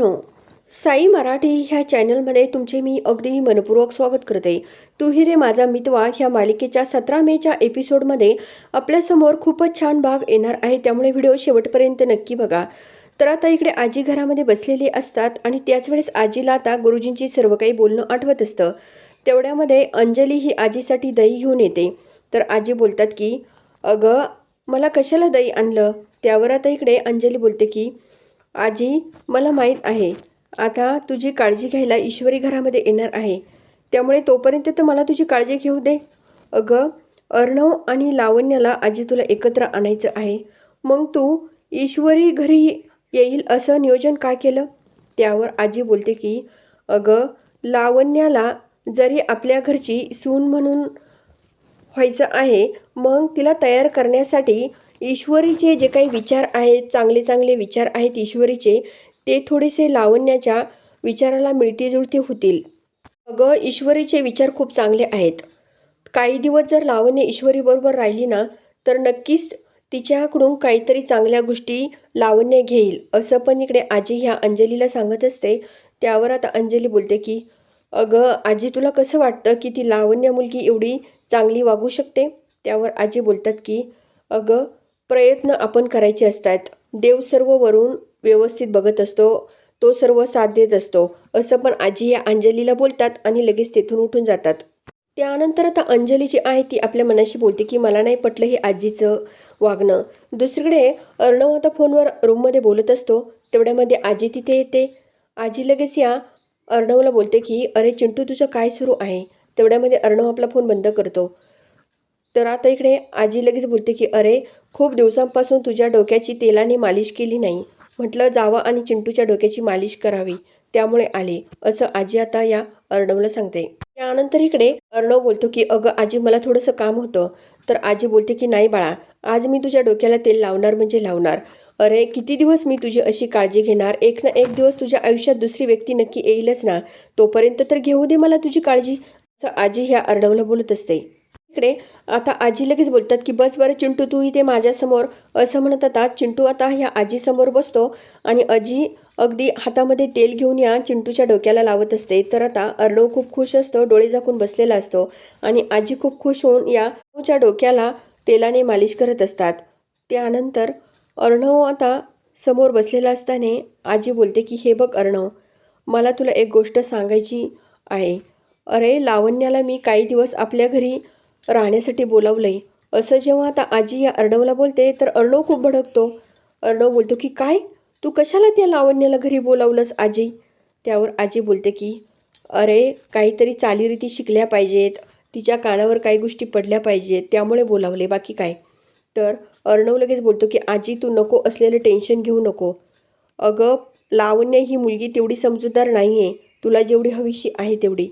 मित्रांनो साई मराठी ह्या चॅनलमध्ये तुमचे मी अगदी मनपूर्वक स्वागत करते. तू रे माझा मितवा ह्या मालिकेच्या सतरा मेच्या एपिसोडमध्ये आपल्यासमोर खूपच छान भाग येणार आहे त्यामुळे व्हिडिओ शेवटपर्यंत नक्की बघा. तर आता इकडे आजी घरामध्ये बसलेली असतात आणि त्याच वेळेस आजीला आता गुरुजींची सर्व काही बोलणं आठवत असतं. तेवढ्यामध्ये अंजली ही आजीसाठी दही घेऊन येते. तर आजी बोलतात की अगं मला कशाला दही आणलं? त्यावर आता इकडे अंजली बोलते की आजी मला माहीत आहे. आता तुझी काळजी घ्यायला ईश्वरी घरामध्ये येणार आहे. त्यामुळे तोपर्यंत तर मला तुझी काळजी घेऊ दे. अगं अर्णव आणि लावण्याला आजी तुला एकत्र आणायचं आहे. मग तू ईश्वरी घरी येईल असं नियोजन काय केलं? त्यावर आजी बोलते की अगं लावण्याला जरी आपल्या घरची सून म्हणून व्हायचं आहे मग तिला तयार करण्यासाठी ईश्वरीचे जे काही विचार आहेत चांगले चांगले विचार आहेत ईश्वरीचे ते थोडेसे लावण्याच्या विचाराला मिळतेजुळते होतील. अगं ईश्वरीचे विचार खूप चांगले आहेत. काही दिवस जर लावण्य ईश्वरीबरोबर राहिली ना तर नक्कीच तिच्याकडून काहीतरी चांगल्या गोष्टी लावण्य घेईल असं पण इकडे आजी ह्या अंजलीला सांगत असते. त्यावर आता अंजली बोलते की अगं आजी तुला कसं वाटतं की ती लावण्य मुलगी एवढी चांगली वागू शकते? त्यावर आजी बोलतात की अगं प्रयत्न आपण करायचे असतात. देव सर्व वरून व्यवस्थित बघत असतो तो सर्व साथ देत असतो. असं पण आजी या अंजलीला बोलतात आणि लगेच तेथून उठून जातात. त्यानंतर आता अंजली जी आहे ती आपल्या मनाशी बोलते की मला नाही पटलं हे आजीचं वागणं. दुसरीकडे अर्णव आता फोनवर रूममध्ये बोलत असतो. तेवढ्यामध्ये आजी तिथे येते. आजी लगेच या अर्णवला बोलते की अरे चिंटू तुझं काय सुरू आहे? तेवढ्यामध्ये अर्णव आपला फोन बंद करतो. तर आता इकडे आजी लगेच बोलते की अरे खूप दिवसांपासून तुझ्या डोक्याची तेलाने मालिश केली नाही. म्हटलं जावं आणि चिंटूच्या डोक्याची मालिश करावी. त्यामुळे आले. असं आजी आता या अर्णवला सांगते. त्यानंतर इकडे अर्णव बोलतो की अगं आजी मला थोडंसं काम होतं. तर आजी बोलते की नाही बाळा आज मी तुझ्या डोक्याला तेल लावणार म्हणजे लावणार. अरे किती दिवस मी तुझी अशी काळजी घेणार? एक ना एक दिवस तुझ्या आयुष्यात दुसरी व्यक्ती नक्की येईलच ना. तोपर्यंत तर घेऊ दे मला तुझी काळजी. असं आजी ह्या अर्णवला बोलत असते. इकडे आता आजी लगेच बोलतात की बस बरं चिंटू तू इथे माझ्यासमोर. असं म्हणत आता चिंटू आता ह्या आजीसमोर बसतो आणि आजी अगदी हातामध्ये तेल घेऊन या चिंटूच्या डोक्याला लावत असते. तर आता अर्णव खूप खुश असतो डोळे झाकून बसलेला असतो आणि आजी खूप खुश होऊन या अर्णवच्या डोक्याला तेलाने मालिश करत असतात. त्यानंतर अर्णव आता समोर बसलेला असताना आजी बोलते की हे बघ अर्णव मला तुला एक गोष्ट सांगायची आहे. अरे लावण्याला मी काही दिवस आपल्या घरी राहण्यासाठी बोलावलंय. असं जेव्हा आता आजी या अर्णवला बोलते तर अर्णव खूप भडकतो. अर्णव बोलतो की काय? तू कशाला त्या लावण्याला घरी बोलावलंस आजी? त्यावर आजी बोलते की अरे काहीतरी चालीरीती शिकल्या पाहिजेत. तिच्या कानावर काही गोष्टी पडल्या पाहिजेत. त्यामुळे बोलावले. बाकी काय? तर अर्णव लगेच बोलतो की आजी तू नको असलेलं टेन्शन घेऊ नको. अगं लावण्य ही मुलगी तेवढी समजूतदार नाही आहे तुला जेवढी हवीशी आहे तेवढी.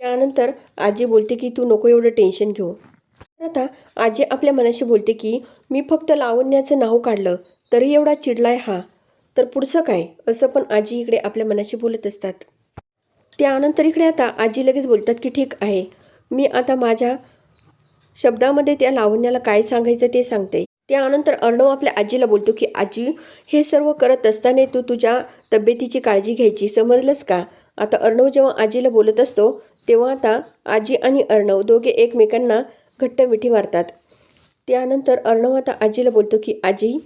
त्यानंतर आजी बोलते की तू नको एवढं टेन्शन घेऊ. आता आजी आपल्या मनाशी बोलते की मी फक्त लावण्याचं नाव काढलं तरी एवढा चिडलाय हा. तर पुढचं काय? असं पण आजी इकडे आपल्या मनाशी बोलत असतात. त्यानंतर इकडे आता आजी लगेच बोलतात की ठीक आहे. मी आता माझ्या शब्दामध्ये त्या लावण्याला काय सांगायचं ते सांगते. त्यानंतर अर्णव आपल्या आजीला बोलतो की आजी हे सर्व करत असताना तू तुझ्या तब्येतीची काळजी घ्यायची समजलंस का? आता अर्णव जेव्हा आजीला बोलत असतो तेव्हा आता आजी आणि अर्णव दोघे एकमेकांना घट्ट मिठी मारतात. त्यानंतर अर्णव आता आजीला बोलतो की आजी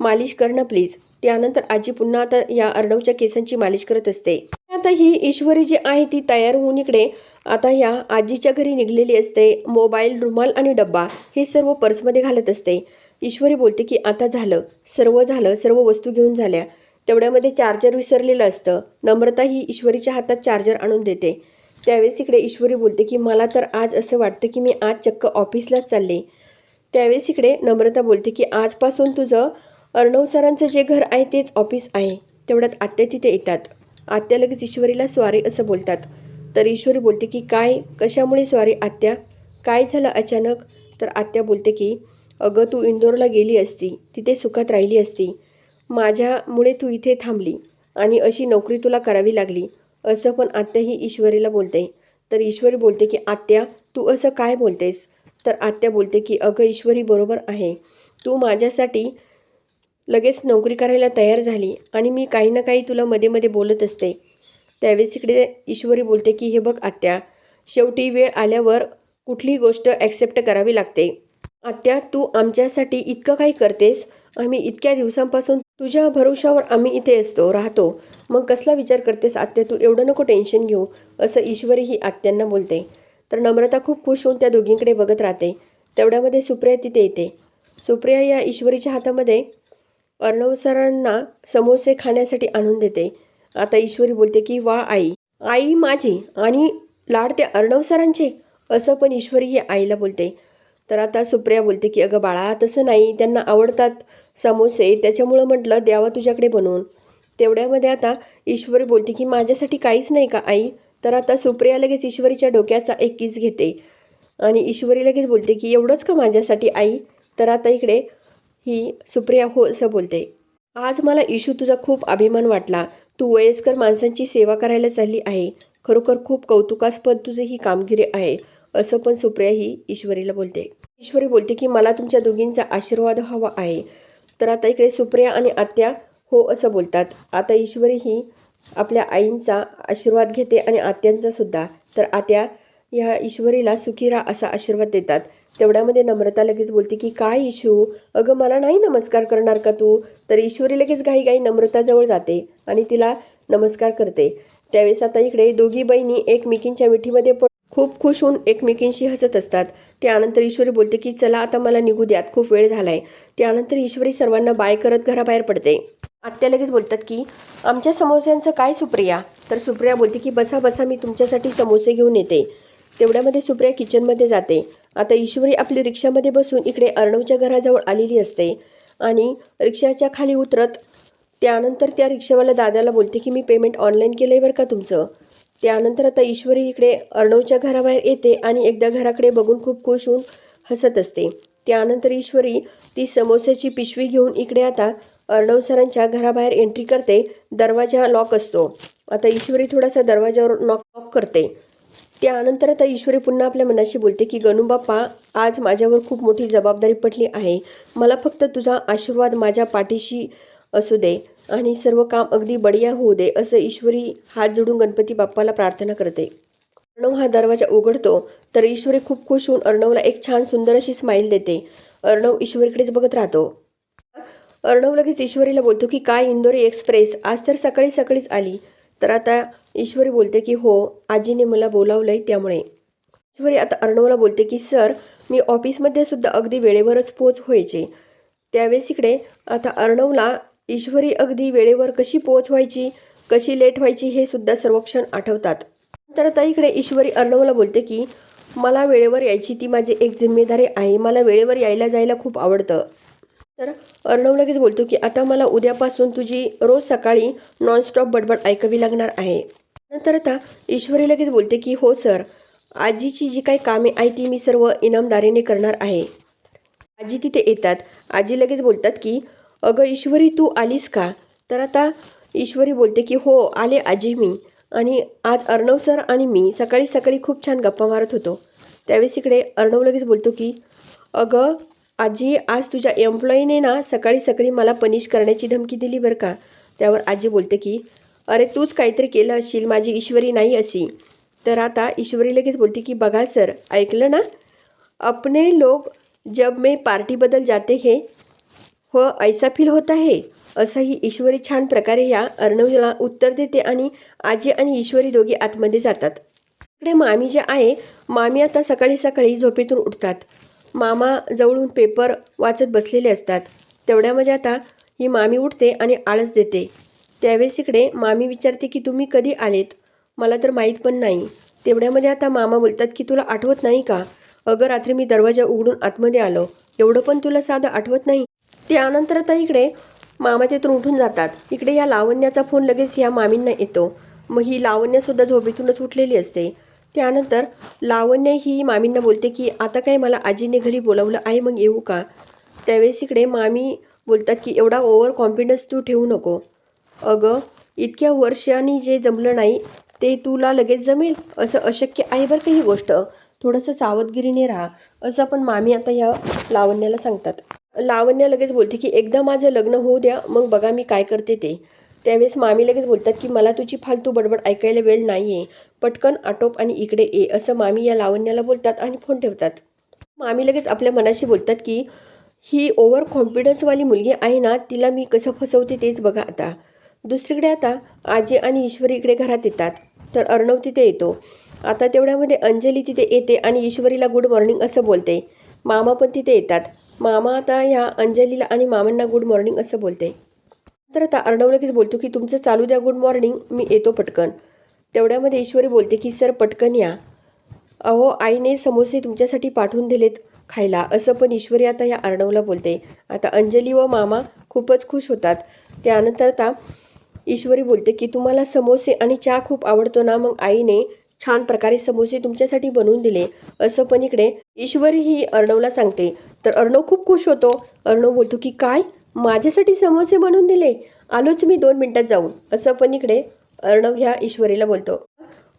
मालिश कर ना प्लीज. त्यानंतर आजी पुन्हा आता या अर्णवच्या केसांची मालिश करत असते. आता ही ईश्वरी जी आहे ती तयार होऊन इकडे आता या आजीच्या घरी निघलेली असते. मोबाईल रुमाल आणि डब्बा हे सर्व पर्समध्ये घालत असते. ईश्वरी बोलते की आता झालं. सर्व झालं. सर्व वस्तू घेऊन झाल्या. तेवढ्यामध्ये चार्जर विसरलेलं असतं. नम्रता ही ईश्वरीच्या हातात चार्जर आणून देते. त्यावेळेस इकडे ईश्वरी बोलते की मला तर आज असं वाटतं की मी आज चक्क ऑफिसलाच चालले. त्यावेळेस इकडे नम्रता बोलते की आजपासून तुझं अर्णव सरांचं जे घर आहे तेच ऑफिस आहे. तेवढ्यात आत्या तिथे येतात. आत्या लगेच ईश्वरीला स्वारी असं बोलतात. तर ईश्वरी बोलते की काय? कशामुळे स्वारी आत्या? काय झालं अचानक? तर आत्या बोलते की अगं तू इंदोरला गेली असती. तिथे सुखात राहिली असती. माझ्यामुळे तू इथे थांबली आणि अशी नोकरी तुला करावी लागली. असं पण आत्या ही ईश्वरीला बोलते. तर ईश्वरी बोलते की आत्या तू असं काय बोलतेस? तर आत्या बोलते की अगं ईश्वरी बरोबर आहे. तू माझ्यासाठी लगेच नोकरी करायला तयार झाली आणि मी काही ना काही तुला मध्ये मध्ये बोलत असते. त्यावेळेस इकडे ईश्वरी बोलते की हे बघ आत्या शेवटी वेळ आल्यावर कुठलीही गोष्ट ॲक्सेप्ट करावी लागते. आत्या तू आमच्यासाठी इतकं काही करतेस आम्ही इतक्या दिवसांपासून तुझ्या भरोशावर आम्ही इथे असतो राहतो. मग कसला विचार करतेस आत्या? तू एवढं नको टेन्शन घेऊ असं ईश्वरी ही आत्यांना बोलते. तर नम्रता खूप खुश होऊन त्या दोघींकडे बघत राहते. तेवढ्यामध्ये सुप्रिया तिथे येते. सुप्रिया या ईश्वरीच्या हातामध्ये अर्णव सरांना समोसे खाण्यासाठी आणून देते. आता ईश्वरी बोलते की वा आई. आई माझी आणि लाड ते अर्णव सरांचे. असं पण ईश्वरी ही आईला बोलते. तर आता सुप्रिया बोलते की अगं बाळा तसं नाही. त्यांना आवडतात समोसे त्याच्यामुळं म्हटलं द्यावा तुझ्याकडे बनवून. तेवढ्यामध्ये आता ईश्वरी बोलते की माझ्यासाठी काहीच नाही का आई? तर आता सुप्रिया लगेच ईश्वरीच्या डोक्याचा एक किस घेते. आणि ईश्वरी लगेच बोलते की एवढंच का माझ्यासाठी आई? तर आता इकडे ही सुप्रिया हो असं बोलते. आज मला इशू तुझा खूप अभिमान वाटला. तू वयस्कर माणसांची सेवा करायला चालली आहे. खरोखर खूप कौतुकास्पद तुझी ही कामगिरी आहे. असं पण सुप्रिया ही ईश्वरीला बोलते. ईश्वरी बोलते की मला तुमच्या दोघींचा आशीर्वाद हवा आहे. तर आता इकडे सुप्रिया आणि आत्या हो असं बोलतात. आता ईश्वरी ही आपल्या आईंचा आशीर्वाद घेते आणि आत्यांचा सुद्धा. तर आत्या ह्या ईश्वरीला सुखी राहा असा आशीर्वाद देतात. तेवढ्यामध्ये नम्रता लगेच बोलते की काय इशू अगं मला नाही नमस्कार करणार का तू? तर ईश्वरी लगेच घाई घाई नम्रताजवळ जाते आणि तिला नमस्कार करते. त्यावेळेस आता इकडे दोघी बहिणी एकमेकींच्या मिठीमध्ये पण खूप खुश होऊन एकमेकींशी हसत असतात. त्यानंतर ईश्वरी बोलते की चला आता मला निघू द्यात. खूप वेळ झालाय. त्यानंतर ईश्वरी सर्वांना बाय करत घराबाहेर पडते. आत्या लगेच बोलतात की आमच्या समोस्यांचं काय सुप्रिया? तर सुप्रिया बोलते की बसा बसा मी तुमच्यासाठी समोसे घेऊन येते. तेवढ्यामध्ये सुप्रिया किचनमध्ये जाते. आता ईश्वरी आपली रिक्षामध्ये बसून इकडे अर्णवच्या घराजवळ आलेली असते आणि रिक्षाच्या खाली उतरत त्यानंतर त्या रिक्षावाला दादाला बोलते की मी पेमेंट ऑनलाईन केलं आहे बरं का तुमचं? त्यानंतर आता ईश्वरी इकडे अर्णवच्या घराबाहेर येते आणि एकदा घराकडे बघून खूप खुश होऊन हसत असते. त्यानंतर ईश्वरी ती समोस्याची पिशवी घेऊन इकडे आता अर्णव सरांच्या घराबाहेर एंट्री करते. दरवाजा लॉक असतो. आता ईश्वरी थोडासा दरवाजावर नॉक लॉक करते. त्यानंतर आता ईश्वरी पुन्हा आपल्या मनाशी बोलते की गणूबाप्पा आज माझ्यावर खूप मोठी जबाबदारी पडली आहे. मला फक्त तुझा आशीर्वाद माझ्या पाठीशी असू दे. आणि सर्व काम अगदी बढिया होऊ दे असं ईश्वरी हात जोडून गणपती बाप्पाला प्रार्थना करते. अर्णव हा दरवाजा उघडतो तर ईश्वरी खूप खुश होऊन अर्णवला एक छान सुंदर अशी स्माईल देते. अर्णव ईश्वरीकडेच बघत राहतो. अर्णव लगेच ईश्वरीला बोलतो की काय इंदोरी एक्सप्रेस आज तर सकाळी सकाळीच आली. तर आता ईश्वरी बोलते की हो आजीने मला बोलावलं आहे त्यामुळे. ईश्वरी आता अर्णवला बोलते की सर मी ऑफिसमध्ये सुद्धा अगदी वेळेवरच पोच व्हायचे. त्यावेळेस इकडे आता अर्णवला ईश्वरी अगदी वेळेवर कशी पोच व्हायची कशी लेट व्हायची हे सुद्धा सर्वक्षण आठवतात. तर आता इकडे ईश्वरी अर्णवला बोलते की मला वेळेवर यायची ती माझी एक जिम्मेदारी आहे. मला वेळेवर यायला जायला खूप आवडतं. तर अर्णव लगेच बोलतो की आता मला उद्यापासून तुझी रोज सकाळी नॉनस्टॉप बडबड ऐकावी लागणार आहे. नंतर आता ईश्वरी लगेच बोलते की हो सर आजीची जी काही कामे आहे ती मी सर्व इनामदारीने करणार आहे. आजी तिथे येतात. आजी लगेच बोलतात की अगं ईश्वरी तू आलीस का? तर आता ईश्वरी बोलते की हो आले आजी मी. आणि आज अर्णव सर आणि मी सकाळी सकाळी खूप छान गप्पा मारत होतो. त्यावेळेस इकडे अर्णव लगेच बोलतो की अगं आजी आज तुझ्या एम्प्लॉईने ना सकाळी सकाळी मला पनिश करण्याची धमकी दिली बरं का? त्यावर आजी बोलते की अरे तूच काहीतरी केलं असशील माझी ईश्वरी नाही अशी. तर आता ईश्वरी लगेच बोलते की बघा सर ऐकलं ना? अपने लोग जब मैं पार्टी बदल जाते हे हो ऐसा फील होत आहे? असंही ईश्वरी छान प्रकारे या अर्णवला उत्तर देते आणि आजी आणि ईश्वरी दोघी आतमध्ये जातात. इकडे मामी जे आहे मामी आता सकाळी सकाळी झोपेतून उठतात. मामा जवळून पेपर वाचत बसलेले असतात. तेवढ्यामध्ये आता ही मामी उठते आणि आळस देते. त्यावेळेस इकडे मामी विचारते की तुम्ही कधी आलेत? मला तर माहीत पण नाही. तेवढ्यामध्ये आता मामा बोलतात की तुला आठवत नाही का? अगं रात्री मी दरवाजा उघडून आतमध्ये आलो. एवढं पण तुला साधं आठवत नाही? त्यानंतर आता इकडे मामा तिथून उठून जातात. इकडे या लावण्याचा फोन लगेच या मामींना येतो. मग ही लावण्यासुद्धा झोपेतूनच उठलेली असते. त्यानंतर लावण्य ही मामींना बोलते की आता काय मला आजीने घरी बोलावलं आहे मग येऊ का? त्यावेळेस इकडे मामी बोलतात की एवढा ओव्हर कॉन्फिडन्स तू ठेवू नको. अगं इतक्या वर्षांनी जे जमलं नाही ते तुला लगेच जमेल? असं अशक्य आहे बरं का ही गोष्ट? थोडंसं सावधगिरीने राहा. असं पण मामी आता या लावण्याला सांगतात. लावण्य लगेच बोलते की एकदा माझं लग्न होऊ द्या मग बघा मी काय करते ते. त्यावेळेस मामी लगेच बोलतात की मला तुझी फालतू बडबड ऐकायला वेळ नाही आहे पटकन आटोप आणि इकडे ये असं मामी या लावण्याला बोलतात आणि फोन ठेवतात. मामी लगेच आपल्या मनाशी बोलतात की ही ओव्हर कॉन्फिडन्सवाली मुलगी आहे ना तिला मी कसं फसवते तेच बघा आता. दुसरीकडे आता आजी आणि ईश्वरी इकडे घरात येतात. तर अर्णव तिथे येतो. आता तेवढ्यामध्ये अंजली तिथे येते आणि ईश्वरीला गुड मॉर्निंग असं बोलते. मामा पण तिथे येतात. मामा आता ह्या अंजलीला आणि मामांना गुड मॉर्निंग असं बोलते. तर आता अर्णव लगेच बोलतो की तुमचं चालू द्या गुड मॉर्निंग मी येतो पटकन. तेवढ्यामध्ये ईश्वरी बोलते की सर पटकन या. अहो आईने समोसे तुमच्यासाठी पाठवून दिलेत खायला असं पण ईश्वरी आता या अर्णवला बोलते. आता अंजली व मामा खूपच खुश होतात. त्यानंतर आता ईश्वरी बोलते की तुम्हाला समोसे आणि चहा खूप आवडतो ना मग आईने छान प्रकारे समोसे तुमच्यासाठी बनवून दिले. असं पण इकडे ईश्वरी ही अर्णवला सांगते. तर अर्णव खूप खुश होतो. अर्णव बोलतो की काय? माझ्यासाठी समोसे बनवून दिले? आलोच मी दोन मिनटात जाऊन. असं पण इकडे अर्णव ह्या ईश्वरीला बोलतो.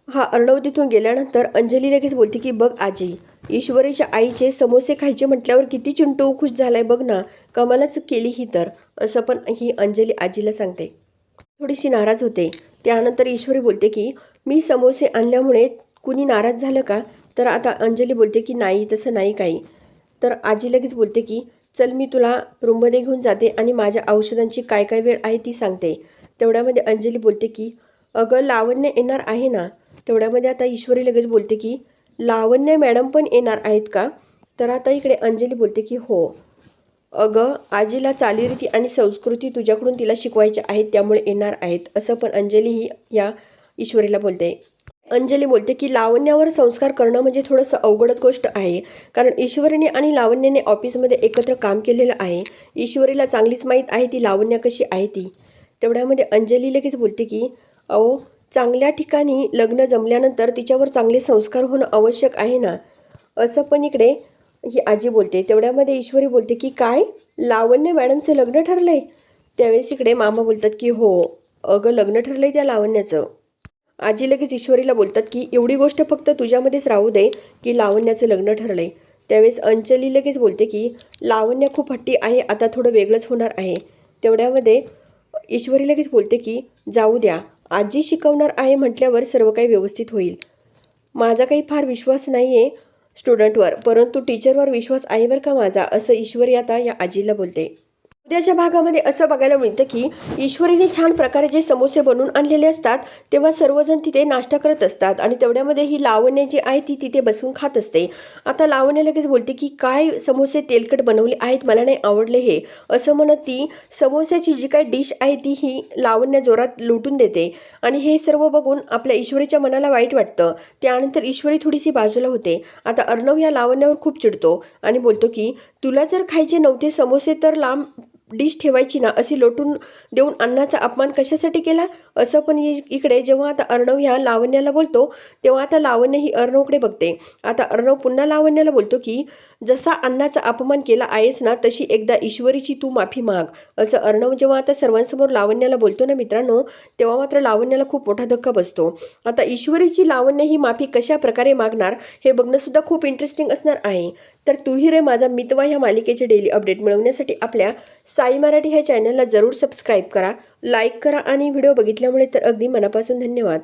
हा अर्णव तिथून गेल्यानंतर अंजली लगेच बोलते की बघ आजी ईश्वरीच्या आईचे समोसे खायचे म्हटल्यावर किती चिंटू खुश झालाय बघ ना. कमालच केली ही तर. असं पण ही अंजली आजीला सांगते. थोडीशी नाराज होते. त्यानंतर ईश्वरी बोलते की मी समोसे आणल्यामुळे कुणी नाराज झालं का? तर आता अंजली बोलते की नाही तसं नाही काही. तर आजी लगेच बोलते की चल मी तुला रूममध्ये घेऊन जाते आणि माझ्या औषधांची काय काय वेळ आहे ती सांगते. तेवढ्यामध्ये अंजली बोलते की अगं लावण्य येणार आहे ना? तेवढ्यामध्ये आता ईश्वरी लगेच बोलते की लावण्य मॅडम पण येणार आहेत का? तर आता इकडे अंजली बोलते की हो. अगं आजीला चालीरीती आणि संस्कृती तुझ्याकडून तिला शिकवायच्या आहेत त्यामुळे येणार आहेत. असं पण अंजली ही या ईश्वरीला बोलते. अंजली बोलते की लावण्यावर संस्कार करणं म्हणजे थोडंसं अवघडच गोष्ट आहे. कारण ईश्वरीने आणि लावण्याने ऑफिसमध्ये एकत्र काम केलेलं आहे. ईश्वरीला चांगलीच माहीत आहे ती लावण्या कशी आहे ती. तेवढ्यामध्ये अंजली लगेच बोलते की अहो चांगल्या ठिकाणी लग्न जमल्यानंतर तिच्यावर चांगले संस्कार होणं आवश्यक आहे ना? असं पण इकडे ही आजी बोलते. तेवढ्यामध्ये ईश्वरी बोलते की काय? लावण्य मॅडमचं लग्न ठरलंय? त्यावेळेस इकडे मामा बोलतात की हो अगं लग्न ठरलंय त्या लावण्याचं. आजी लगेच ईश्वरीला बोलतात की एवढी गोष्ट फक्त तुझ्यामध्येच राहू दे की लावण्याचं लग्न ठरलं आहे त्यावेळेस अंजली लगेच बोलते की लावण्य खूप हट्टी आहे आता थोडं वेगळंच होणार आहे. तेवढ्यामध्ये ईश्वरी लगेच बोलते की जाऊ द्या आजी शिकवणार आहे म्हटल्यावर सर्व काही व्यवस्थित होईल. माझा काही फार विश्वास नाही आहे स्टुडंटवर परंतु टीचरवर विश्वास आहे बरं का माझा? असं ईश्वरी आता या आजीला बोलते. उद्याच्या भागामध्ये असं बघायला मिळतं की ईश्वरीने छान प्रकारे जे समोसे बनवून आणलेले असतात तेव्हा सर्वजण तिथे नाश्ता करत असतात आणि तेवढ्यामध्ये ही लावण्य जी आहे ती तिथे बसून खात असते. आता लावण्य लगेच बोलते की काय समोसे तेलकट बनवले आहेत मला नाही आवडले हे. असं म्हणत ती समोस्याची जी काय डिश आहे ती ही लावण्य जोरात लुटून देते आणि हे सर्व बघून आपल्या ईश्वरीच्या मनाला वाईट वाटतं. त्यानंतर ईश्वरी थोडीशी बाजूला होते. आता अर्णव या लावण्यावर खूप चिडतो आणि बोलतो की तुला जर खायचे नव्हते समोसे तर लांब डिश ठेवायची ना अशी लोटून देऊन अन्नाचा अपमान कशासाठी केला? असं पण इकडे जेव्हा आता अर्णव ह्या लावण्याला बोलतो तेव्हा आता लावण्य ही अर्णवकडे बघते. आता अर्णव पुन्हा लावण्याला बोलतो की जसा अन्नाचा अपमान केला आहेस ना तशी एकदा ईश्वरीची तू माफी माग असं अर्णव जेव्हा आता सर्वांसमोर लावण्याला बोलतो ना मित्रांनो तेव्हा मात्र लावण्याला खूप मोठा धक्का बसतो. आता ईश्वरीची लावण्य ही माफी कशा प्रकारे मागणार हे बघणंसुद्धा खूप इंटरेस्टिंग असणार आहे. तर तूही रे माझा मितवा ह्या मालिकेचे डेली अपडेट मिळवण्यासाठी आपल्या साई मराठी ह्या चॅनलला जरूर सबस्क्राईब करा लाईक करा आणि व्हिडिओ बघितल्यामुळे तर अगदी मनापासून धन्यवाद.